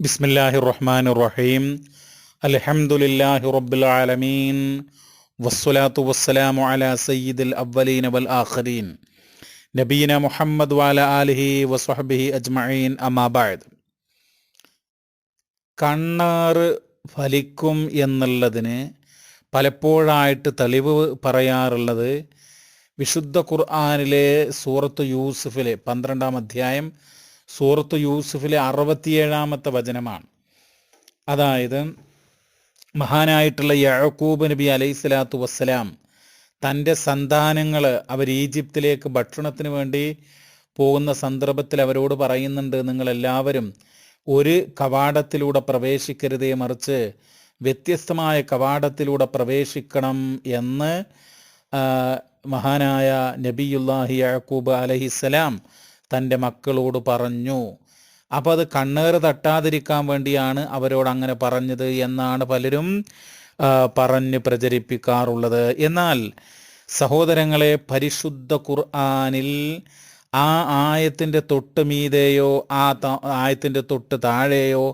ബിസ്മില്ലാഹി റഹ്മാൻ റഹീം അലഹമുല്ലാഹി റബ്ബിൽ ആലമീൻ. വസ്സലാത്തു വസ്സലാമു അലാ സയ്യിദിൽ അവലീന വൽ ആഖരീൻ. നബീന മുഹമ്മദ് വാല ആലിഹി വസ്വഹബിഹി അജ്മഈൻ. അമാബാദ് കണ്ണാറ് ഫലിക്കും എന്നുള്ളതിന് പലപ്പോഴായിട്ട് തെളിവ് പറയാറുള്ളത് വിശുദ്ധ ഖുർആാനിലെ സൂറത്ത് യൂസുഫിലെ പന്ത്രണ്ടാം അധ്യായം സൂറത്ത് യൂസുഫിലെ അറുപത്തിയേഴാമത്തെ വചനമാണ്. അതായത് മഹാനായിട്ടുള്ള യഴക്കൂബ് നബി അലൈഹി സ്വലാത്തു വസ്സലാം തന്റെ സന്താനങ്ങൾ അവർ ഈജിപ്തിലേക്ക് ഭക്ഷണത്തിന് വേണ്ടി പോകുന്ന സന്ദർഭത്തിൽ അവരോട് പറയുന്നുണ്ട് നിങ്ങളെല്ലാവരും ഒരു കവാടത്തിലൂടെ പ്രവേശിക്കരുതേ മറിച്ച് വ്യത്യസ്തമായ കവാടത്തിലൂടെ പ്രവേശിക്കണം എന്ന് മഹാനായ നബിയുല്ലാഹി യാക്കൂബ് അലഹിസ്സലാം തന്റെ മക്കളോട് പറഞ്ഞു അപ്പോൾ അത് കണ്ണേറ് തട്ടാതിരിക്കാൻ വേണ്ടിയാണ് അവരോട് അങ്ങനെ പറഞ്ഞത് എന്നാണ് പലരും പറഞ്ഞ് പ്രചരിപ്പിക്കാറുള്ളത്. എന്നാൽ സഹോദരങ്ങളെ പരിശുദ്ധ ഖുർആാനിൽ ആ ആയത്തിന്റെ തൊട്ട് മീതെയോ ആ ആയത്തിന്റെ തൊട്ട് താഴെയോ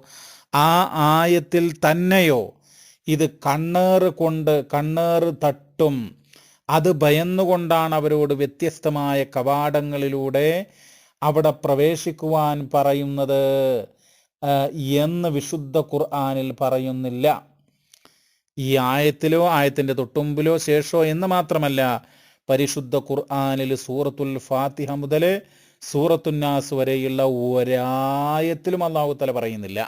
ആ ആയത്തിൽ തന്നെയോ ഇത് കണ്ണേറ് കൊണ്ട് കണ്ണേറ് തട്ടും. അത് ഭയന്നുകൊണ്ടാണ് അവരോട് വ്യത്യസ്തമായ കവാടങ്ങളിലൂടെ അവിടെ പ്രവേശിക്കുവാൻ പറയുന്നത് എന്ന് വിശുദ്ധ ഖുർആാനിൽ പറയുന്നില്ല. ഈ ആയത്തിലോ ആയത്തിന്റെ തൊട്ടുമ്പിലോ ശേഷോ എന്ന് മാത്രമല്ല പരിശുദ്ധ ഖുർആാനിൽ സൂറത്തുൽ ഫാത്തിഹ മുതൽ സൂറത്തുന്നാസ് വരെയുള്ള ഒരായത്തിലും അള്ളാഹുത്തല തല പറയുന്നില്ല.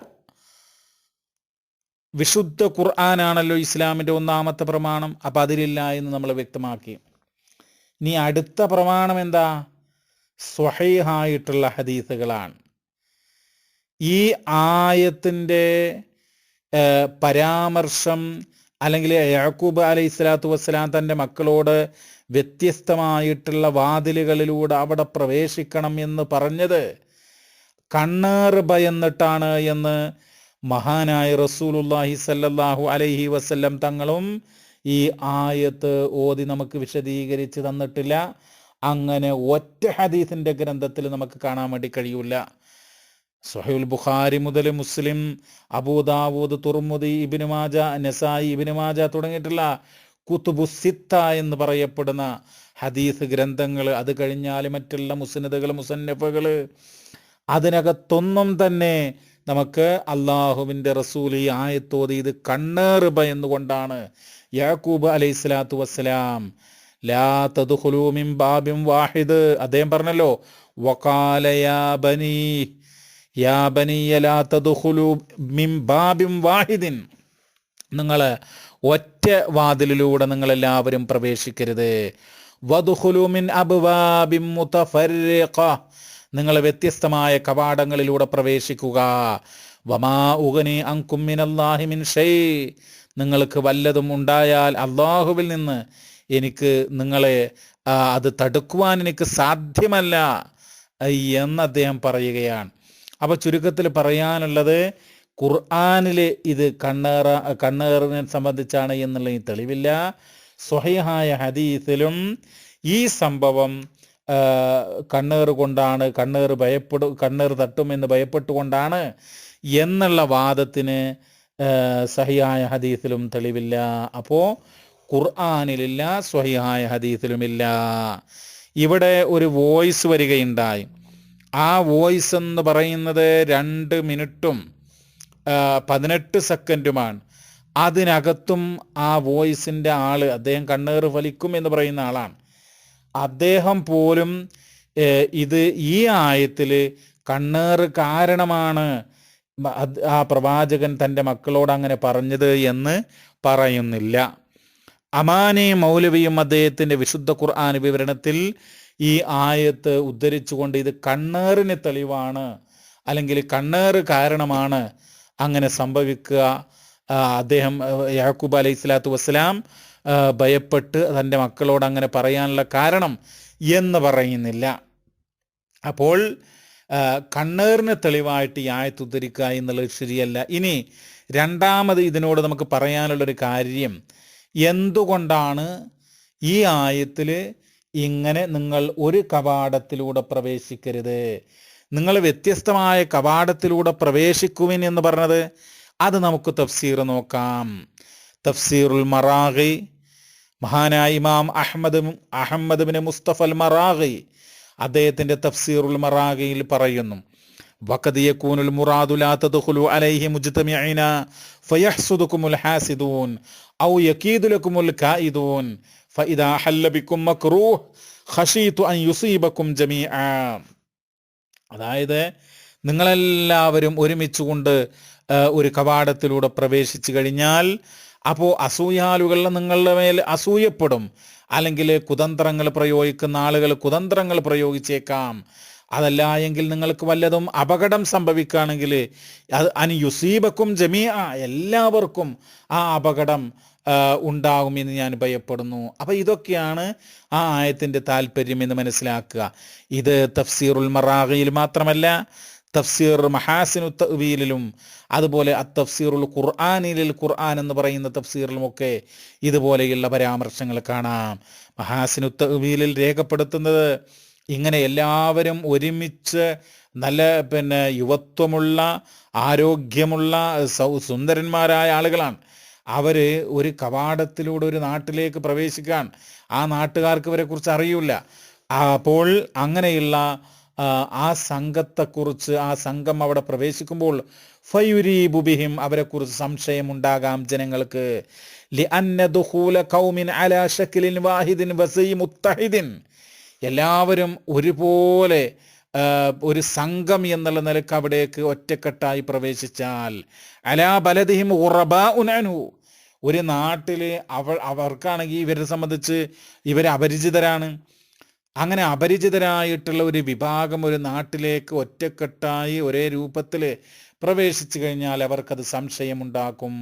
വിശുദ്ധ ഖുർആനാണല്ലോ ഇസ്ലാമിന്റെ ഒന്നാമത്തെ പ്രമാണം. അപ്പം അതിലില്ല എന്ന് നമ്മൾ വ്യക്തമാക്കി. നീ അടുത്ത പ്രമാണം എന്താ? സ്വഹീഹായിട്ടുള്ള ഹദീസുകളാണ്. ഈ ആയത്തിന്റെ പരാമർശം അല്ലെങ്കിൽ യാക്കൂബ് അലൈഹി സ്വലാത്തു വസ്സലാം തന്റെ മക്കളോട് വ്യത്യസ്തമായിട്ടുള്ള വാതിലുകളിലൂടെ അവിടെ പ്രവേശിക്കണം എന്ന് പറഞ്ഞത് കണ്ണേർ ഭയന്നിട്ടാണ് എന്ന് മഹാനായ റസൂലുല്ലാഹി സല്ലല്ലാഹു അലൈഹി വസല്ലം തങ്ങളും ഈ ആയത്ത് ഓതി നമുക്ക് വിശദീകരിച്ച് തന്നിട്ടില്ല. അങ്ങനെ ഒറ്റ ഹദീസിന്റെ ഗ്രന്ഥത്തിൽ നമുക്ക് കാണാൻ വേണ്ടി കഴിയൂല. സുഹൈൽ ബുഖാരി മുതൽ മുസ്ലിം അബൂദാവൂദ് തുർമുദി ഇബിന് മാജ നസായി ഇബിന് മാജ തുടങ്ങിയിട്ടുള്ള കുത്തുബു സിത്ത എന്ന് പറയപ്പെടുന്ന ഹദീസ് ഗ്രന്ഥങ്ങൾ അത് കഴിഞ്ഞാൽ മറ്റുള്ള മുസന്നതകൾ മുസന്നഫകൾ. അതിനകത്തൊന്നും തന്നെ നമുക്ക് അള്ളാഹുവിന്റെ റസൂൽ ഈ ആയത്തോതി ഇത് കണ്ണേറ് ഭയന്നുകൊണ്ടാണ് യാക്കൂബ് അലൈഹി സ്വലാത്തു വസ്സലാം ലാ തദ്ഖുലൂ മിൻ ബാബിൻ വാഹിദ്. അദ്ദേഹം പറഞ്ഞല്ലോ വക്കാല യാ ബനി യാ ബനിയ ലാ തദ്ഖുലൂ മിൻ ബാബിൻ വാഹിദിൻ. നിങ്ങൾ ഒറ്റ വാതിലിലൂടെ നിങ്ങൾ എല്ലാവരും പ്രവേശിക്കരുത് വധുഹുലുമിൻ അബ്വാബിൻ മുതഫർരിഖ നിങ്ങൾ വ്യത്യസ്തമായ കവാടങ്ങളിലൂടെ പ്രവേശിക്കുക. വമാ ഉഗനി അങ്കും മിനല്ലാഹി മിൻ ഷൈ. നിങ്ങൾക്ക് വല്ലതും ഉണ്ടായാൽ അള്ളാഹുവിൽ നിന്ന് എനിക്ക് നിങ്ങളെ അത് തടുക്കുവാൻ എനിക്ക് സാധ്യമല്ല എന്ന് അദ്ദേഹം പറയുകയാണ്. അപ്പോൾ ചുരുക്കത്തിൽ പറയാനുള്ളത് ഖുർആാനിൽ ഇത് കണ്ണേറ കണ്ണേറിനെ സംബന്ധിച്ചാണ് എന്നുള്ള തെളിവില്ല. സ്വഹയായ ഹദീസിലും ഈ സംഭവം കണ്ണേറ് കൊണ്ടാണ് കണ്ണേറ് ഭയപ്പെടും കണ്ണേർ തട്ടുമെന്ന് ഭയപ്പെട്ടുകൊണ്ടാണ് എന്നുള്ള വാദത്തിന് സഹിയായ ഹദീസിലും തെളിവില്ല. അപ്പോൾ ഖുർആാനിലില്ല സ്വഹിഹായ ഹദീസിലുമില്ല. ഇവിടെ ഒരു വോയിസ് വരികയുണ്ടായി. ആ വോയിസ് എന്ന് പറയുന്നത് രണ്ട് മിനിറ്റും പതിനെട്ട് സെക്കൻഡുമാണ്. അതിനകത്തും ആ വോയിസിന്റെ ആൾ അദ്ദേഹം കണ്ണേർ ഫലിക്കും എന്ന് പറയുന്ന ആളാണ്. അദ്ദേഹം പോലും ഇത് ഈ ആയത്തിൽ കണ്ണേർ കാരണമാണ് ആ പ്രവാചകൻ തന്റെ മക്കളോട് അങ്ങനെ പറഞ്ഞത് എന്ന് പറയുന്നില്ല. അമാനി മൗലവിയും അദ്ദേഹത്തിന്റെ വിശുദ്ധ ഖുർആൻ വിവരണത്തിൽ ഈ ആയത്ത് ഉദ്ധരിച്ചുകൊണ്ട് ഇത് കണ്ണേറിന് തെളിവാണ് അല്ലെങ്കിൽ കണ്ണേറ് കാരണമാണ് അങ്ങനെ സംഭവിക്കുക. അദ്ദേഹം യാക്കൂബ് അലൈഹി സ്വലാത്തു വസ്സലാം ഭയപ്പെട്ട് തന്റെ മക്കളോട് അങ്ങനെ പറയാനുള്ള കാരണം എന്ന് പറയുന്നില്ല. അപ്പോൾ കണ്ണേറിന് തെളിവായിട്ട് ഈ ആയത്ത് ഉദ്ധരിക്കുക എന്നുള്ളത് ശരിയല്ല. ഇനി രണ്ടാമത് ഇതിനോട് നമുക്ക് പറയാനുള്ളൊരു കാര്യം എന്തുകൊണ്ടാണ് ഈ ആയത്തിൽ ഇങ്ങനെ നിങ്ങൾ ഒരു കവാടത്തിലൂടെ പ്രവേശിക്കരുത്? നിങ്ങൾ വ്യത്യസ്തമായ കവാടത്തിലൂടെ പ്രവേശിക്കുവിൻ എന്ന് പറഞ്ഞത് അത് നമുക്ക് തഫ്സീർ നോക്കാം. തഫ്സീറുൽ മറാഖി മഹാനായ ഇമാം Ahmad Ahmad bin Mustafa al Maraghi അദ്ദേഹത്തിന്റെ തഫ്സീറുൽ മറാഖിയിൽ പറയുന്നു. വഖദ് യകൂനുൽ മുറാദു ലാ തദ്ഖുലു അലൈഹി മുജ്തമിഇന ഫയഹ്സുദുകുമുൽ ഹാസിദൂൻ ഔ യകീദു ലകുമുൽ കായിദൂൻ ഫഇദാ ഹല്ല ബികും മക്റൂഹ് ഖശീതു അൻ യുസീബകും ജമീഅ അതായത് നിങ്ങളെല്ലാവരും ഒരുമിച്ചുകൊണ്ട് ഒരു കവാടത്തിലൂടെ പ്രവേശിച്ചു കഴിഞ്ഞാൽ അപ്പോൾ അസൂയാലുകൾ നിങ്ങളുടെ മേൽ അസൂയപ്പെടും. അല്ലെങ്കിൽ കുതന്ത്രങ്ങൾ പ്രയോഗിക്കുന്ന ആളുകൾ കുതന്ത്രങ്ങൾ പ്രയോഗിച്ചേക്കാം. അതല്ല എങ്കിൽ നിങ്ങൾക്ക് വല്ലതും അപകടം സംഭവിക്കുകയാണെങ്കിൽ അത് അനി യുസീബക്കും ജമീഅ എല്ലാവർക്കും ആ അപകടം ഉണ്ടാകുമെന്ന് ഞാൻ ഭയപ്പെടുന്നു. അപ്പോൾ ഇതൊക്കെയാണ് ആ ആയത്തിന്റെ താല്പര്യം എന്ന് മനസ്സിലാക്കുക. ഇത് തഫ്സീറുൽ മറാഖയിൽ മാത്രമല്ല തഫ്സീർ മഹാസിനു തവീലിലും അതുപോലെ അത്തഫ്സീറുൽ ഖുർആാനിലിൽ ഖുർആൻ എന്ന് പറയുന്ന തഫ്സീറിലുമൊക്കെ ഇതുപോലെയുള്ള പരാമർശങ്ങൾ കാണാം. മഹാസിനു തവീലിൽ രേഖപ്പെടുത്തുന്നത് ഇങ്ങനെ എല്ലാവരും ഒരുമിച്ച് നല്ല പിന്നെ യുവത്വമുള്ള ആരോഗ്യമുള്ള സുന്ദരന്മാരായ ആളുകളാണ്. അവർ ഒരു കവാടത്തിലൂടെ ഒരു നാട്ടിലേക്ക് പ്രവേശിക്കാൻ ആ നാട്ടുകാർക്ക് ഇവരെ കുറിച്ച് അറിയില്ല. അപ്പോൾ അങ്ങനെയുള്ള ആ, ആ സംഘത്തെക്കുറിച്ച് ആ സംഘം അവിടെ പ്രവേശിക്കുമ്പോൾ ഫയുരീബുബിഹിം അവരെക്കുറിച്ച് സംശയമുണ്ടാകാം ജനങ്ങൾക്ക്. ലി അന്നദുഹൂല കൗമിൻ അലാ ഷക്കിലിൻ വാഹിദിൻ വസീ മുത്തഹിദിൻ. എല്ലാവരും ഒരുപോലെ ഒരു സംഘം എന്നുള്ള നിലയ്ക്ക് അവിടേക്ക് ഒറ്റക്കെട്ടായി പ്രവേശിച്ചാൽ അലാ ബലദിഹിം ഉറബ ഉനനു ഒരു നാട്ടിൽ അവ അവർക്കാണെങ്കിൽ ഇവരെ സംബന്ധിച്ച് ഇവർ അപരിചിതരാണ്. അങ്ങനെ അപരിചിതരായിട്ടുള്ള ഒരു വിഭാഗം ഒരു നാട്ടിലേക്ക് ഒറ്റക്കെട്ടായി ഒരേ രൂപത്തിൽ പ്രവേശിച്ചു കഴിഞ്ഞാൽ അവർക്കത് സംശയമുണ്ടാക്കും.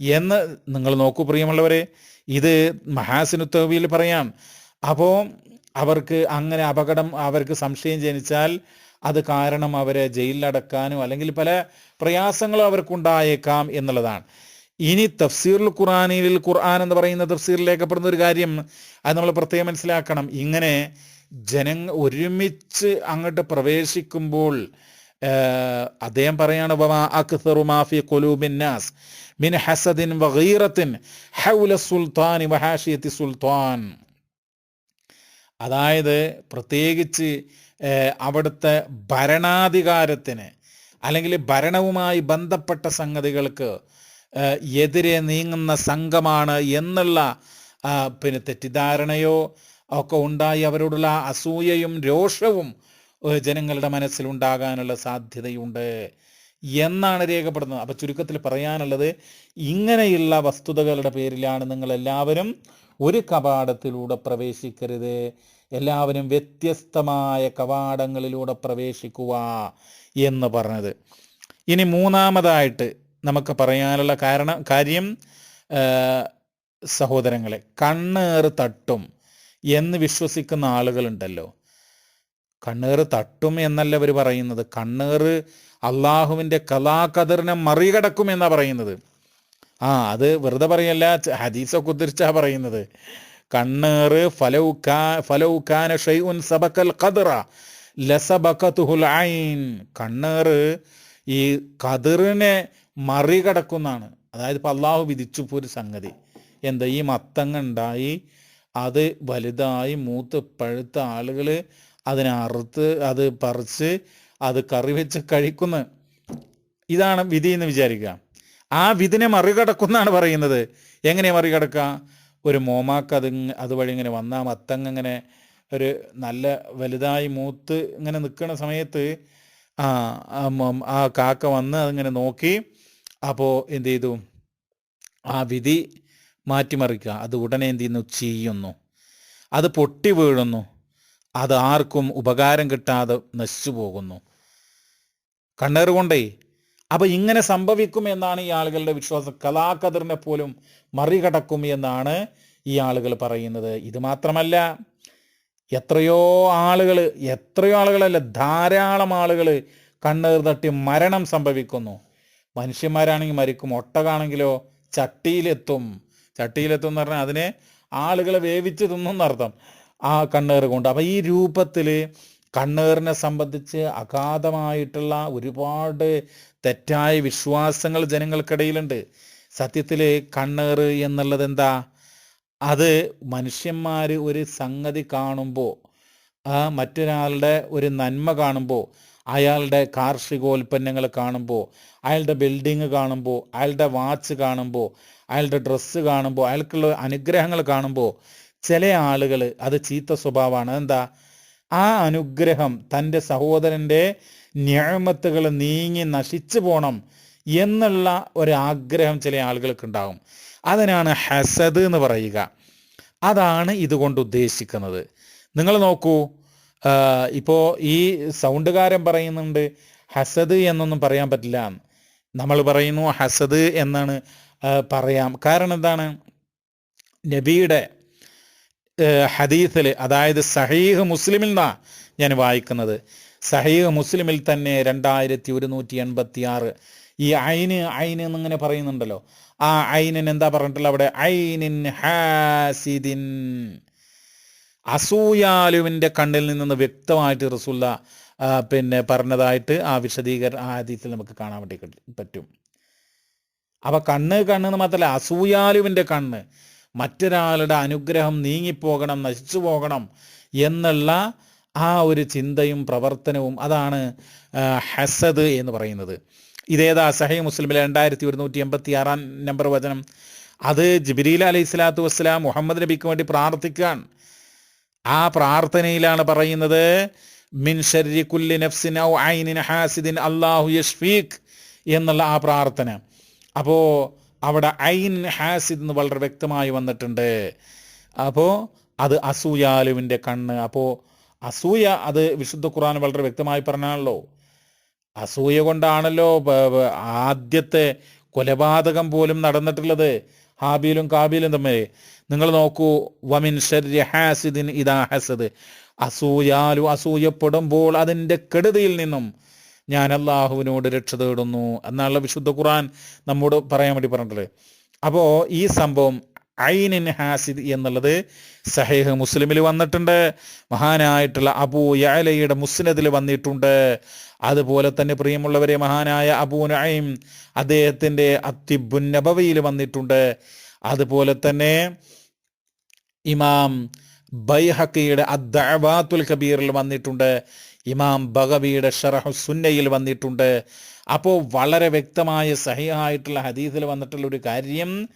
എന്ന് നിങ്ങൾ നോക്കൂ പ്രിയമുള്ളവരെ ഇത് മഹാസിനുത്തവിയിൽ പറയാം. അപ്പോൾ അവർക്ക് അങ്ങനെ അപകടം അവർക്ക് സംശയം ജനിച്ചാൽ അത് കാരണം അവരെ ജയിലിലടക്കാനും അല്ലെങ്കിൽ പല പ്രയാസങ്ങളും അവർക്കുണ്ടായേക്കാം എന്നുള്ളതാണ്. ഇനി തഫ്സീറുൽ ഖുറാനിൽ ഖുർആൻ എന്ന് പറയുന്ന തഫ്സീറിൽ രേഖപ്പെടുന്ന ഒരു കാര്യം അത് നമ്മൾ പ്രത്യേകം മനസ്സിലാക്കണം. ഇങ്ങനെ ജനങ്ങൾ ഒരുമിച്ച് അങ്ങോട്ട് പ്രവേശിക്കുമ്പോൾ അദ്ദേഹം പറയാണ് വമാ അക്സറു മാ ഫി ഖുലൂബിൻ നാസ് മിൻ ഹസദിൻ വഗീറത്തിൻ ഹൗല സുൽത്താൻ വഹാഷിയത്തി സുൽത്താൻ. അതായത് പ്രത്യേകിച്ച് അവിടുത്തെ ഭരണാധികാരത്തിന് അല്ലെങ്കിൽ ഭരണവുമായി ബന്ധപ്പെട്ട സംഗതികൾക്ക് എതിരെ നീങ്ങുന്ന സംഘമാണ് എന്നുള്ള പിന്നെ തെറ്റിദ്ധാരണയോ ഒക്കെ ഉണ്ടായി അവരോടുള്ള അസൂയയും രോഷവും ജനങ്ങളുടെ മനസ്സിലുണ്ടാകാനുള്ള സാധ്യതയുണ്ട്. എന്നാണ് രേഖപ്പെടുന്നത്. അപ്പൊ ചുരുക്കത്തിൽ പറയാനുള്ളത് ഇങ്ങനെയുള്ള വസ്തുതകളുടെ പേരിലാണ് നിങ്ങൾ എല്ലാവരും ഒരു കവാടത്തിലൂടെ പ്രവേശിക്കരുത്. എല്ലാവരും വ്യത്യസ്തമായ കവാടങ്ങളിലൂടെ പ്രവേശിക്കുക എന്ന് പറഞ്ഞത്. ഇനി മൂന്നാമതായിട്ട് നമുക്ക് പറയാനുള്ള കാരണം കാര്യം സഹോദരങ്ങളെ കണ്ണേറ് തട്ടും എന്ന് വിശ്വസിക്കുന്ന ആളുകളുണ്ടല്ലോ. കണ്ണേറ് തട്ടും എന്നല്ല അവർ പറയുന്നത്. കണ്ണേറ് അള്ളാഹുവിന്റെ മറികടക്കും എന്നാ പറയുന്നത്. ആ അത് വെറുതെ പറയല്ല ഹദീസൊക്കെ ഉദ്ധരിച്ചാണ് പറയുന്നത്. കണ്ണേറ് ഫലൗക്കാ ഫലൗക്കാന ഷൈഉൻ സബക്കൽ ഖദറ ലസബക്കത്തുഹുൽ ഐൻ. കണ്ണേറ് ഈ കതിറിനെ മറികടക്കുന്നതാണ്. അതായത് ഇപ്പം അള്ളാഹു വിധിച്ചു ഒരു സംഗതി. എന്താ ഈ മത്തങ്ങ ഉണ്ടായി അത് വലുതായി മൂത്ത് പഴുത്ത ആളുകൾ അതിനെ അറുത്ത് അത് പറിച്ച് അത് കറി വെച്ച് കഴിക്കുന്നു ഇതാണ് വിധി എന്ന് വിചാരിക്കുക. ആ വിധിനെ മറികടക്കുന്നാണ് പറയുന്നത്. എങ്ങനെ മറികടക്കുക ഒരു മോമാക്ക് അത് അതുവഴി ഇങ്ങനെ വന്നാൽ മത്തങ്ങ് ഇങ്ങനെ ഒരു നല്ല വലുതായി മൂത്ത് ഇങ്ങനെ നിൽക്കുന്ന സമയത്ത് ആ ആ കാക്ക വന്ന് അതിങ്ങനെ നോക്കി അപ്പോൾ എന്ത് ചെയ്തു? ആ വിധി മാറ്റിമറിക്കുക. അത് ഉടനെ എന്ത് ചെയ്യുന്നു? ചെയ്യുന്നു. അത് പൊട്ടി വീഴുന്നു. അത് ആർക്കും ഉപകാരം കിട്ടാതെ നശിച്ചു പോകുന്നു. കണ്ണേറ് കൊണ്ടേ അപ്പൊ ഇങ്ങനെ സംഭവിക്കും എന്നാണ് ഈ ആളുകളുടെ വിശ്വാസം. കലാകതിറിനെ പോലും മറികടക്കും എന്നാണ് ഈ ആളുകൾ പറയുന്നത്. ഇത് മാത്രമല്ല എത്രയോ ആളുകൾ എത്രയോ ആളുകളല്ല ധാരാളം ആളുകൾ കണ്ണേർ തട്ടി മരണം സംഭവിക്കുന്നു. മനുഷ്യന്മാരാണെങ്കിൽ മരിക്കും ഒട്ടകാണെങ്കിലോ ചട്ടിയിലെത്തും. ചട്ടിയിലെത്തും എന്ന് പറഞ്ഞാൽ അതിനെ ആളുകളെ വേവിച്ച് തിന്നും എന്നർത്ഥം ആ കണ്ണേറ് കൊണ്ട് അപ്പോൾ ഈ രൂപത്തിൽ കണ്ണേറിനെ സംബന്ധിച്ച് അഗാധമായിട്ടുള്ള ഒരുപാട് തെറ്റായ വിശ്വാസങ്ങൾ ജനങ്ങൾക്കിടയിലുണ്ട്. സത്യത്തിൽ കണ്ണേറ് എന്നുള്ളത് എന്താ? അത് മനുഷ്യന്മാർ ഒരു സംഗതി കാണുമ്പോൾ മറ്റൊരാളുടെ ഒരു നന്മ കാണുമ്പോൾ അയാളുടെ കാർഷികോൽപ്പന്നങ്ങൾ കാണുമ്പോൾ അയാളുടെ ബിൽഡിങ് കാണുമ്പോൾ അയാളുടെ വാച്ച് കാണുമ്പോൾ അയാളുടെ ഡ്രസ്സ് കാണുമ്പോൾ അയാൾക്കുള്ള അനുഗ്രഹങ്ങൾ കാണുമ്പോൾ ചില ആളുകൾ അത് ചീത്ത സ്വഭാവമാണ്. എന്താ ആ അനുഗ്രഹം തന്റെ സഹോദരന്റെ ഞാമത്തുകൾ നീങ്ങി നശിച്ചു പോകണം എന്നുള്ള ഒരാഗ്രഹം ചില ആളുകൾക്ക് ഉണ്ടാകും അതിനാണ് ഹസദ് എന്ന് പറയുക. അതാണ് ഇതുകൊണ്ട് ഉദ്ദേശിക്കുന്നത്. നിങ്ങൾ നോക്കൂ ഇപ്പോൾ ഈ സൗണ്ടുകാരൻ പറയുന്നുണ്ട് ഹസദ് എന്നൊന്നും പറയാൻ പറ്റില്ല. നമ്മൾ പറയുന്നു ഹസദ് എന്നാണ് പറയാം. കാരണം എന്താണ്? നബിയുടെ ഹദീസിൽ അതായത് സഹീഹ് മുസ്ലിമിൽ നിന്നാണ് ഞാൻ വായിക്കുന്നത്. സഹീഹ് മുസ്ലിമിൽ തന്നെ രണ്ടായിരത്തി ഒരുന്നൂറ്റി എൺപത്തി ആറ് ഈ ഐന് ഐന് എന്നിങ്ങനെ പറയുന്നുണ്ടല്ലോ. ആ ഐനിന് എന്താ പറഞ്ഞിട്ടുള്ള അവിടെ? ഐനിൻ ഹാസിദിൻ. അസൂയാലുവിന്റെ കണ്ണിൽ നിന്ന് വ്യക്തമായിട്ട് റസൂല്ല പിന്നെ പറഞ്ഞതായിട്ട് ആ വിശദീകരണ ആ ഹദീസിൽ നമുക്ക് കാണാൻ വേണ്ടി പറ്റും. അപ്പൊ കണ്ണ് കണ്ണ് എന്ന് മാത്രമല്ല അസൂയാലുവിന്റെ കണ്ണ്. മറ്റൊരാളുടെ അനുഗ്രഹം നീങ്ങിപ്പോകണം നശിച്ചു പോകണം എന്നുള്ള ആ ഒരു ചിന്തയും പ്രവർത്തനവും അതാണ് ഹസദ് എന്ന് പറയുന്നത്. ഇതേതാ സഹി മുസ്ലിമിലെ രണ്ടായിരത്തി ഒരുന്നൂറ്റി എൺപത്തി ആറാം നമ്പർ വചനം. അത് ജിബിരീൽ അലൈഹി സ്വലാത്തു വസ്സലാം മുഹമ്മദ് നബിക്ക് വേണ്ടി പ്രാർത്ഥിക്കാൻ ആ പ്രാർത്ഥനയിലാണ് പറയുന്നത് മിൻ ഷർരി കുല്ലി നഫ്സിൻ ഔ ഐനിൻ ഹാസിദിൻ അല്ലാഹു യഷ്ഫീഖ് എന്നുള്ള ആ പ്രാർത്ഥന. അപ്പോൾ അവിടെ ഐൻ ഹാസിദ് എന്ന് വളരെ വ്യക്തമായി വന്നിട്ടുണ്ട്. അപ്പോൾ അത് അസൂയാലുവിന്റെ കണ്ണ്. അപ്പോൾ അസൂയ അത് വിശുദ്ധ ഖുർആൻ വളരെ വ്യക്തമായി പറഞ്ഞാണല്ലോ. അസൂയ കൊണ്ടാണല്ലോ ആദ്യത്തെ കൊലപാതകം പോലും നടന്നിട്ടുള്ളത്. ഹാബീലും കാബീലും തമ്മിൽ. നിങ്ങൾ നോക്കൂ വമിൻ ഹാസിദിൻ ഇതാ ഹസദ്. അസൂയാലു അസൂയപ്പെടുമ്പോൾ അതിന്റെ കെടുതിയിൽ നിന്നും ഞാൻ അള്ളാഹുവിനോട് രക്ഷ തേടുന്നു എന്നുള്ള വിശുദ്ധ ഖുറാൻ നമ്മോട് പറയാൻ വേണ്ടി പറഞ്ഞിട്ടുള്ളത്. അപ്പോൾ ഈ സംഭവം ഐനിൻ ഹാസിദ് എന്നുള്ളത് സഹേഹ് മുസ്ലിമിൽ വന്നിട്ടുണ്ട്. മഹാനായിട്ടുള്ള അബൂ യാലയുടെ മുസ്നദിൽ വന്നിട്ടുണ്ട്. അതുപോലെ തന്നെ പ്രിയമുള്ളവരെ മഹാനായ അബൂ നൈം അദ്ദേഹത്തിന്റെ അത്തിബുൻ നബവയിൽ വന്നിട്ടുണ്ട്. അതുപോലെ തന്നെ ഇമാം ബൈഹക്കിയുടെ അദ്ദേഹത്തുൽ കബീറിൽ വന്നിട്ടുണ്ട്. ഇമാം ബഗവിയുടെ ഷറഹു സുന്നയിൽ വന്നിട്ടുണ്ട്. അപ്പോൾ വളരെ വ്യക്തമായ സഹിയായിട്ടുള്ള ഹദീസിൽ വന്നിട്ടുള്ള ഒരു കാര്യം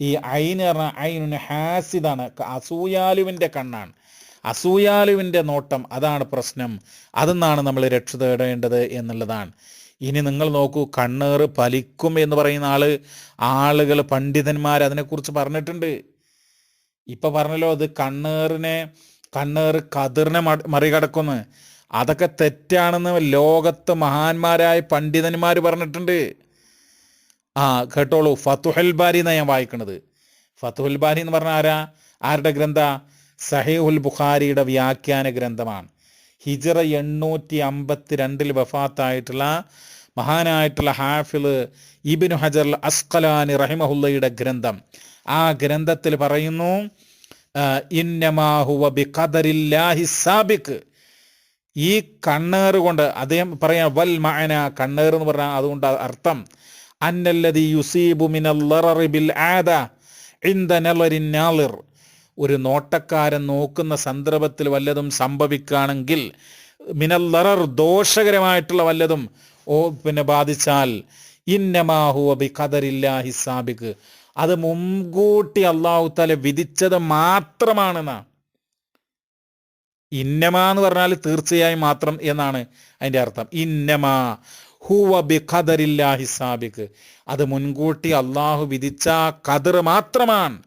ഈ ഐന് ഐനുന് ഹാസിദാണ്. അസൂയാലുവിന്റെ കണ്ണാണ്. അസൂയാലുവിന്റെ നോട്ടം അതാണ് പ്രശ്നം. അതെന്നാണ് നമ്മൾ രക്ഷ തേടേണ്ടത് എന്നുള്ളതാണ്. ഇനി നിങ്ങൾ നോക്കൂ കണ്ണേറ് പലിക്കും എന്ന് പറയുന്ന ആൾ ആളുകൾ പണ്ഡിതന്മാർ അതിനെക്കുറിച്ച് പറഞ്ഞിട്ടുണ്ട്. ഇപ്പം പറഞ്ഞല്ലോ അത് കണ്ണേറിനെ കണ്ണേറ് കതിറിനെ മറികടക്കുന്നു. അതൊക്കെ തെറ്റാണെന്ന് ലോകത്ത് മഹാന്മാരായ പണ്ഡിതന്മാർ പറഞ്ഞിട്ടുണ്ട്. ആ കേട്ടോളൂ. ഫത്തുഹൽ ബാരി എന്നാണ് ഞാൻ വായിക്കണത്. ഫത്തുഹൽ ബാരി എന്ന് പറഞ്ഞാൽ ആരാ? ആരുടെ ഗ്രന്ഥ? സഹീഹുൽ ബുഖാരിയുടെ വ്യാഖ്യാന ഗ്രന്ഥമാണ്. ഹിജറ എണ്ണൂറ്റി അമ്പത്തി രണ്ടിൽ വഫാത്തായിട്ടുള്ള മഹാനായിട്ടുള്ള ഹാഫിൾ ഇബിനു ഹജർ അസ്കലാനി റഹിമഹുല്ലയുടെ ഗ്രന്ഥം. ആ ഗ്രന്ഥത്തിൽ പറയുന്നു ഇന്നമാഹുവ ബിഖദരില്ലാഹി സാബിക്ക് ഈ കണ്ണേറ് കൊണ്ട് അദ്ദേഹം പറയാം വൽ മഅന കണ്ണേർ എന്ന് പറഞ്ഞാൽ അതുകൊണ്ട് അർത്ഥം. അന്നല്ലതി യുസീബു മിനൽ ആദ നളരിൻ നാളിർ. ഒരു നോട്ടക്കാരൻ നോക്കുന്ന സന്ദർഭത്തിൽ വല്ലതും സംഭവിക്കുകയാണെങ്കിൽ മിനൽ ലറർ ദോഷകരമായിട്ടുള്ള വല്ലതും ഓ പിന്നെ ബാധിച്ചാൽ ഇന്നമാഹു ബി ഖദറില്ലാഹി സാബിക്ക് അത് മുൻകൂട്ടി അള്ളാഹു തല വിധിച്ചത് മാത്രമാണെന്നാ ഇന്നമാ എന്ന് പറഞ്ഞാൽ തീർച്ചയായും മാത്രം എന്നാണ് അതിന്റെ അർത്ഥം. ഇന്നമാ ഹുവ ബി ഖദറില്ലാ ഹിസാബിക്ക് അത് മുൻകൂട്ടി അള്ളാഹു വിധിച്ച ഖദർ മാത്രമാണ്.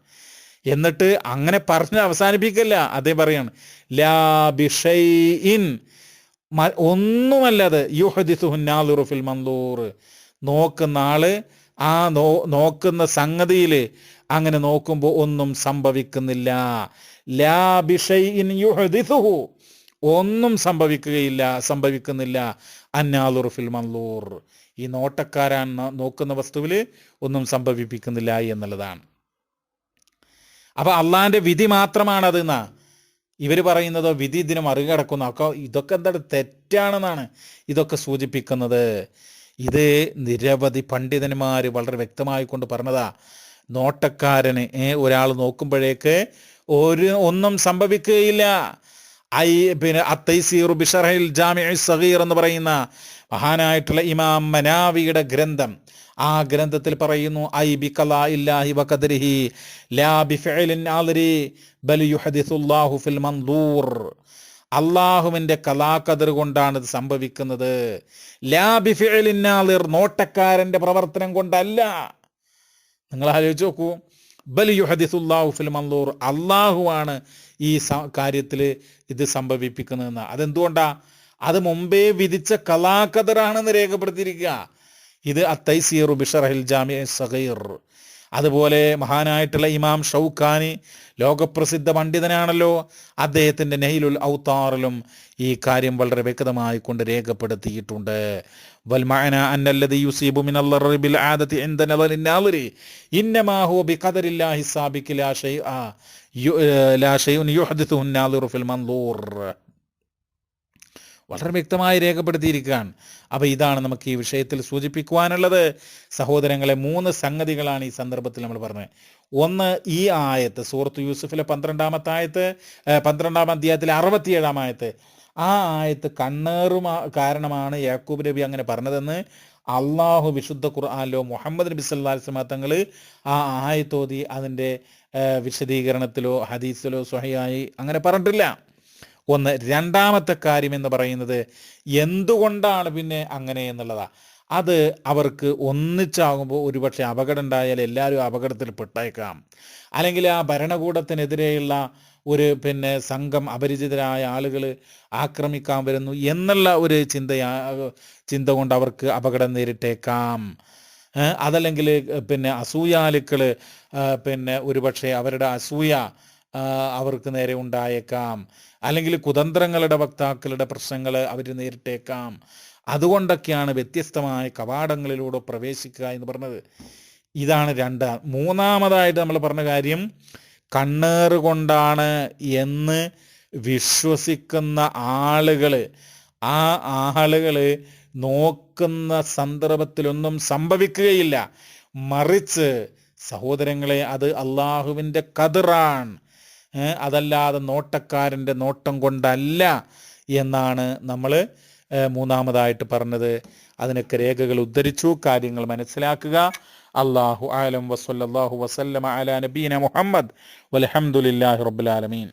എന്നിട്ട് അങ്ങനെ പറഞ്ഞ് അവസാനിപ്പിക്കല്ല. അതേ പറയാണ്. ലാ ബിഷൈ ഇൻ ഒന്നുമല്ലത് യുഹദിസുഹുന്നാലുറു ഫിൽ മന്ദൂർ നോക്കുന്ന ആൾ ആ നോ നോക്കുന്ന സംഗതിയിൽ അങ്ങനെ നോക്കുമ്പോൾ ഒന്നും സംഭവിക്കുന്നില്ല. ലാ ബിഷൈഇൻ യുഹദിസുഹു. ഒന്നും സംഭവിക്കുകയില്ല സംഭവിക്കുന്നില്ല. അന്നാലുർ ഫിൽ മന്ദൂർ ഈ നോട്ടക്കാരാൻ നോക്കുന്ന വസ്തുവിൽ ഒന്നും സംഭവിപ്പിക്കുന്നില്ല എന്നുള്ളതാണ്. അപ്പോൾ അള്ളാന്റെ വിധി മാത്രമാണ് അത് എന്നാ. ഇവർ പറയുന്നത് വിധി ഇതിനെ മറികടക്കുന്നു. ഒക്കെ ഇതൊക്കെ എന്താണ് തെറ്റാണെന്നാണ് ഇതൊക്കെ സൂചിപ്പിക്കുന്നത്. ഇത് നിരവധി പണ്ഡിതന്മാർ വളരെ വ്യക്തമായി കൊണ്ട് പറഞ്ഞതാ. നോട്ടക്കാരന് ഒരാൾ നോക്കുമ്പോഴേക്ക് ഒരു ഒന്നും സംഭവിക്കുകയില്ല. ഐ പിന്നെ അത്തൈസീർ ബിഷറഹിൽ ജാമി സഗീർ എന്ന് പറയുന്ന മഹാനായിട്ടുള്ള ഇമാം മനാവിയുടെ ഗ്രന്ഥം. ആ ഗ്രന്ഥത്തിൽ പറയുന്നു ഐ ബി കലാ ഇല്ലാഹി വഖദരിഹി ലാ ബി ആദിരി യുഹദിസുല്ലാഹു ഫിൽ മൻദൂർ. അള്ളാഹുവിന്റെ കലാകദർ കൊണ്ടാണ് ഇത് സംഭവിക്കുന്നത്. ലാ ബി ഫിഅലിൻ ആദിർ നോട്ടക്കാരന്റെ പ്രവർത്തനം കൊണ്ടല്ല. നിങ്ങൾ ആലോചിച്ച് നോക്കൂ. ബൽ യുഹദിസുല്ലാഹു ഫിൽ മൻദൂർ അള്ളാഹുവാണ് ഈ കാര്യത്തിൽ ഇത് സംഭവിപ്പിക്കുന്നതെന്ന്. അതെന്തുകൊണ്ടാ? അത് മുമ്പേ വിധിച്ച കലാകതറാണെന്ന് രേഖപ്പെടുത്തിയിരിക്കുക. ഇത് അത്തൈസീറു ബിഷറഹിൽ ജാമിയ സഹീർ അതുപോലെ മഹാനായിട്ടുള്ള ഇമാം ഷൗഖാനി ലോകപ്രസിദ്ധ പണ്ഡിതനാണല്ലോ. അദ്ദേഹത്തിന്റെ നെഹിലുൽ ഔത്താറിലും ഈ കാര്യം വളരെ വ്യക്തമായി കൊണ്ട് രേഖപ്പെടുത്തിയിട്ടുണ്ട്. യുസീബു ആദതി ലാ ഫിൽ മൻദൂർ. വളരെ വ്യക്തമായി രേഖപ്പെടുത്തിയിരിക്കുകയാണ്. അപ്പോൾ ഇതാണ് നമുക്ക് ഈ വിഷയത്തിൽ സൂചിപ്പിക്കുവാനുള്ളത്. സഹോദരങ്ങളെ മൂന്ന് സംഗതികളാണ് ഈ സന്ദർഭത്തിൽ നമ്മൾ പറഞ്ഞത്. ഒന്ന് ഈ ആയത്ത് സൂറത്ത് യൂസുഫിലെ പന്ത്രണ്ടാമത്തെ ആയത്ത് പന്ത്രണ്ടാം അധ്യായത്തിലെ അറുപത്തിയേഴാം ആയത്ത്. ആ ആയത്ത് കണ്ണേറും കാരണമാണ് യാക്കൂബ് നബി അങ്ങനെ പറഞ്ഞതെന്ന് അള്ളാഹു വിശുദ്ധ ഖുർആാനിലോ മുഹമ്മദ് നബി സല്ലാ തങ്ങൾ ആ ആയത്തോതി അതിന്റെ വിശദീകരണത്തിലോ ഹദീസിലോ സ്വഹയായി അങ്ങനെ പറഞ്ഞിട്ടില്ല. ഒന്ന് രണ്ടാമത്തെ കാര്യം എന്ന് പറയുന്നത് എന്തുകൊണ്ടാണ് പിന്നെ അങ്ങനെ എന്നുള്ളതാ. അത് അവർക്ക് ഒന്നിച്ചാകുമ്പോൾ ഒരുപക്ഷെ അപകടം ഉണ്ടായാൽ എല്ലാവരും അപകടത്തിൽ പെട്ടേക്കാം. അല്ലെങ്കിൽ ആ ഭരണകൂടത്തിനെതിരെയുള്ള ഒരു പിന്നെ സംഘം അപരിചിതരായ ആളുകൾ ആക്രമിക്കാൻ വരുന്നു എന്നുള്ള ഒരു ചിന്തയാ ചിന്ത കൊണ്ട് അവർക്ക് അപകടം നേരിട്ടേക്കാം. അതല്ലെങ്കിൽ പിന്നെ അസൂയാലുക്കൾ പിന്നെ ഒരുപക്ഷെ അവരുടെ അസൂയ അവർക്ക് നേരെ ഉണ്ടായേക്കാം. അല്ലെങ്കിൽ കുതന്ത്രങ്ങളുടെ വക്താക്കളുടെ പ്രശ്നങ്ങൾ അവർ നേരിട്ടേക്കാം. അതുകൊണ്ടൊക്കെയാണ് വ്യത്യസ്തമായ കവാടങ്ങളിലൂടെ പ്രവേശിക്കുക എന്ന് പറഞ്ഞത്. ഇതാണ് രണ്ട്. മൂന്നാമതായിട്ട് നമ്മൾ പറഞ്ഞ കാര്യം കണ്ണേറ് കൊണ്ടാണ് എന്ന് വിശ്വസിക്കുന്ന ആളുകൾ ആ ആളുകൾ നോക്കുന്ന സന്ദർഭത്തിലൊന്നും സംഭവിക്കുകയില്ല. മറിച്ച് സഹോദരങ്ങളെ അത് അള്ളാഹുവിന്റെ കതിറാണ് അതല്ലാതെ നോട്ടക്കാരന്റെ നോട്ടം കൊണ്ടല്ല എന്നാണ് നമ്മൾ മൂന്നാമതായിട്ട് പറഞ്ഞത്. അതിനൊക്കെ രേഖകൾ ഉദ്ധരിച്ചു കാര്യങ്ങൾ മനസ്സിലാക്കുക. അള്ളാഹു ആലം വസല്ലാഹു വസല്ലമ അല നബീന മുഹമ്മദ്. വലഹമുല്ലാഹി റബ്ബുലാലമീൻ